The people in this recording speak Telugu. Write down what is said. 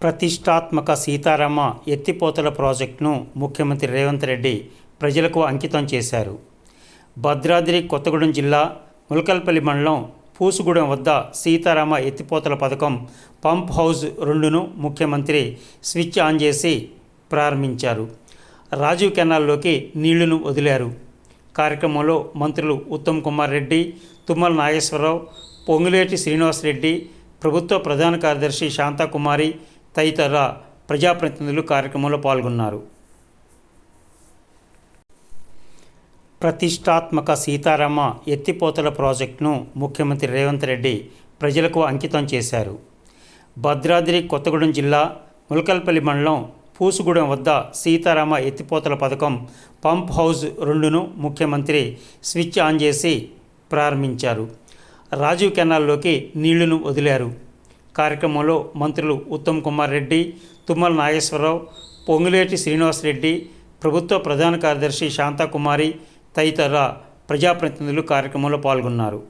ప్రతిష్టాత్మక సీతారామ ఎత్తిపోతల ప్రాజెక్టును ముఖ్యమంత్రి రేవంత్ రెడ్డి ప్రజలకు అంకితం చేశారు. భద్రాద్రి కొత్తగూడెం జిల్లా ములకల్పల్లి మండలం పూసుగూడెం వద్ద సీతారామ ఎత్తిపోతల పథకం పంప్ హౌస్ రెండును ముఖ్యమంత్రి స్విచ్ ఆన్ చేసి ప్రారంభించారు. రాజీవ్ కెనాల్లోకి నీళ్ళను వదిలారు. కార్యక్రమంలో మంత్రులు ఉత్తమ్ కుమార్ రెడ్డి తుమ్మల నాగేశ్వరరావు పొంగులేటి శ్రీనివాసరెడ్డి ప్రభుత్వ ప్రధాన కార్యదర్శి శాంతాకుమారి తదితర ప్రజాప్రతినిధులు కార్యక్రమంలో పాల్గొన్నారు. ప్రతిష్టాత్మక సీతారామ ఎత్తిపోతల ప్రాజెక్టును ముఖ్యమంత్రి రేవంత్ రెడ్డి ప్రజలకు అంకితం చేశారు. భద్రాద్రి కొత్తగూడెం జిల్లా ములకల్పల్లి మండలం పూసుగూడెం వద్ద సీతారామ ఎత్తిపోతల పథకం పంప్ హౌస్ రెండును ముఖ్యమంత్రి స్విచ్ ఆన్ చేసి ప్రారంభించారు. రాజీవ్ కెనాల్లోకి నీళ్ళను వదిలారు. కార్యక్రమంలో మంత్రులు ఉత్తమ్ కుమార్ రెడ్డి తుమ్మల నాగేశ్వరరావు పొంగులేటి శ్రీనివాసరెడ్డి ప్రభుత్వ ప్రధాన కార్యదర్శి శాంతాకుమారి తదితర ప్రజాప్రతినిధులు కార్యక్రమంలో పాల్గొన్నారు.